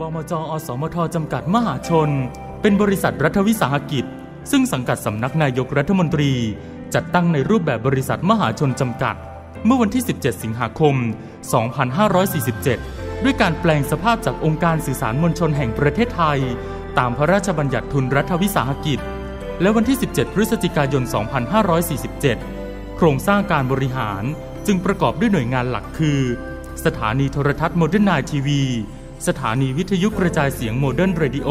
บมจอสมทจำกัดมหาชน เป็นบริษัทรัฐวิสาหกิจ ซึ่งสังกัดสำนักนายกรัฐมนตรี จัดตั้งในรูปแบบบริษัทมหาชนจำกัด เมื่อวันที่ 17 สิงหาคม 2547 ด้วยการแปลงสภาพจากองค์การสื่อสารมวลชนแห่งประเทศไทย ตามพระราชบัญญัติทุนรัฐวิสาหกิจ และวันที่ 17 พฤศจิกายน 2547 โครงสร้างการบริหารจึงประกอบด้วยหน่วยงานหลักคือ สถานีโทรทัศน์โมเดิร์นไนทีวี สถานีวิทยุกระจายเสียงโมเดิร์นเรดิโอ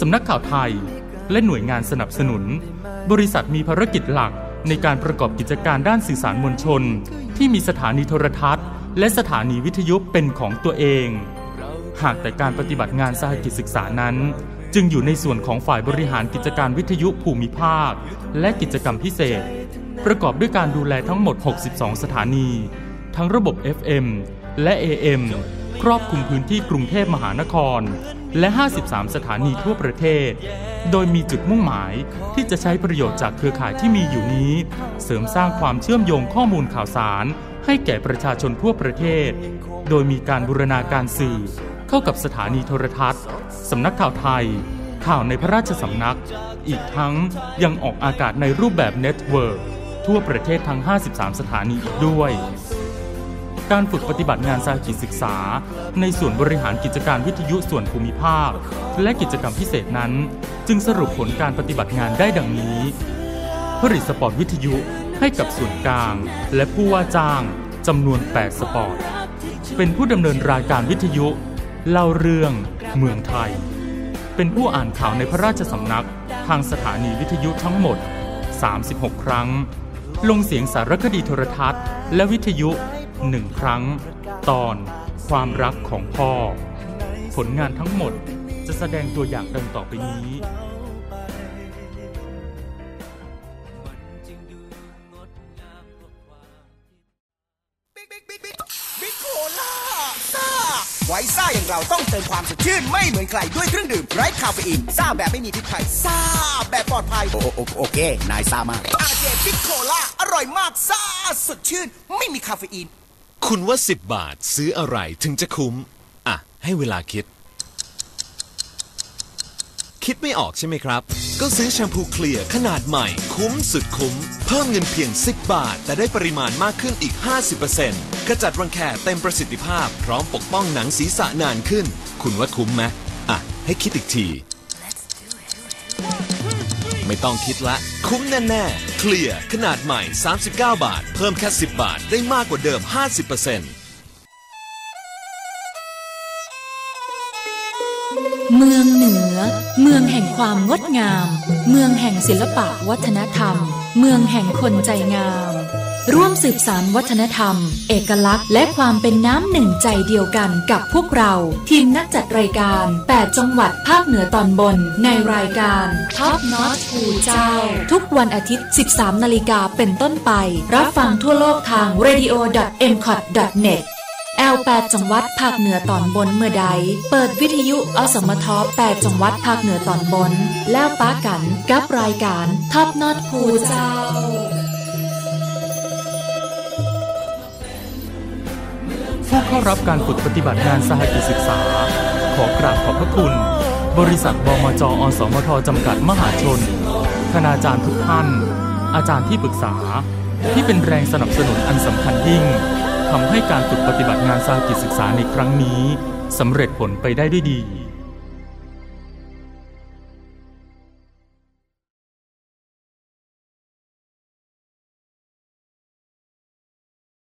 สำนักข่าวไทย และหน่วยงานสนับสนุน บริษัทมีภารกิจหลักในการประกอบกิจการด้านสื่อสารมวลชน ที่มีสถานีโทรทัศน์ และสถานีวิทยุเป็นของตัวเอง หากแต่การปฏิบัติงานสหกิจศึกษานั้น จึงอยู่ในส่วนของฝ่ายบริหารกิจการวิทยุภูมิภาค และกิจกรรมพิเศษ ประกอบด้วยการดูแลทั้งหมด 62 สถานี ทั้งระบบ FM และ AM ครอบคลุมพื้นที่กรุงเทพมหานคร และ 53 สถานีทั่วประเทศ โดยมีจุดมุ่งหมายที่จะใช้ประโยชน์จากเครือข่ายที่มีอยู่นี้ เสริมสร้างความเชื่อมโยงข้อมูลข่าวสาร ให้แก่ประชาชนทั่วประเทศ โดยมีการบูรณาการสื่อ เข้ากับสถานีโทรทัศน์สำนักข่าวไทย ข่าวในพระราชสำนัก อีกทั้งยังออกอากาศในรูปแบบเน็ตเวิร์กทั่วประเทศทั้ง 53 สถานีอีกด้วย การฝึกปฏิบัติงานสาหกิจศึกษา ในส่วนบริหารกิจการวิทยุส่วนภูมิภาค และกิจกรรมพิเศษนั้น จึงสรุปผลการปฏิบัติงานได้ดังนี้ ผลิตสปอร์ตวิทยุให้กับส่วนกลาง และผู้ว่าจ้างจำนวน 8 สปอร์ต เป็นผู้ดำเนินรายการวิทยุ เล่าเรื่องเมืองไทย เป็นผู้อ่านข่าวในพระราชสำนักทางสถานีวิทยุทั้งหมด 36 ครั้ง ลงเสียงสารคดีโทรทัศน์ และวิทยุ หนึ่งครั้ง ตอนความรักของพ่อ ผลงานทั้งหมดจะแสดงตัวอย่างดังต่อไปนี้ บิ๊กโคล่าซ่าไวซ่าอย่างเราต้องเติมความสดชื่น ไม่เหมือนใครด้วยเครื่องดื่มไร้คาเฟอีนซ่าแบบไม่มีพิษภัยซ่าแบบปลอดภัย โอโอโอเค นายซ่ามากอาเจบิ๊กโคล่าอร่อยมากซ่าสดชื่น ไม่มีคาเฟอีน คุณว่า 10 บาทซื้ออะไรถึงจะคุ้ม อะ ให้เวลาคิด คิดไม่ออกใช่ไหมครับ ก็ซื้อแชมพูเคลียร์ขนาดใหม่ คุ้มสุดคุ้ม เพิ่มเงินเพียง 10 บาท แต่ได้ปริมาณมากขึ้นอีก 50%กระจัดรังแคเต็มประสิทธิภาพ พร้อมปกป้องหนังศีรษะนานขึ้น คุณว่าคุ้มไหมอะ ให้คิดอีกที ไม่ต้องคิดละ คุ้มแน่ๆ เคลียร์ขนาดใหม่ 39 บาท เพิ่มแค่ 10 บาท ได้มากกว่าเดิม 50%เมืองเหนือ เมืองแห่งความงดงาม เมืองแห่งศิลปะวัฒนธรรม เมืองแห่งคนใจงาม ร่วมสืบสานวัฒนธรรม เอกลักษณ์ และความเป็นน้ำหนึ่งใจเดียวกันกับพวกเรา ทีมนักจัดรายการ 8 จังหวัดภาคเหนือตอนบน ในรายการ Top Not ภูเจ้า ทุกวันอาทิตย์ 13 นาฬิกาเป็นต้นไป รับฟังทั่วโลกทาง radio.mcot.net L8 จังหวัดภาคเหนือตอนบนเมื่อใด เปิดวิทยุอสมท8จังหวัดภาคเหนือตอนบน แล้วป้ากันกับรายการท็อปนอตภูเจ้า เข้ารับการฝึกปฏิบัติงานสหกิจศึกษา ขอกราบขอบพระคุณ บริษัทบมจอสมทจำกัดมหาชน คณาจารย์ทุกท่าน อาจารย์ที่ปรึกษา ที่เป็นแรงสนับสนุนอันสำคัญยิ่งทำให้การฝึกปฏิบัติงานสหกิจศึกษาในครั้งนี้สำเร็จผลไปได้ด้วยดี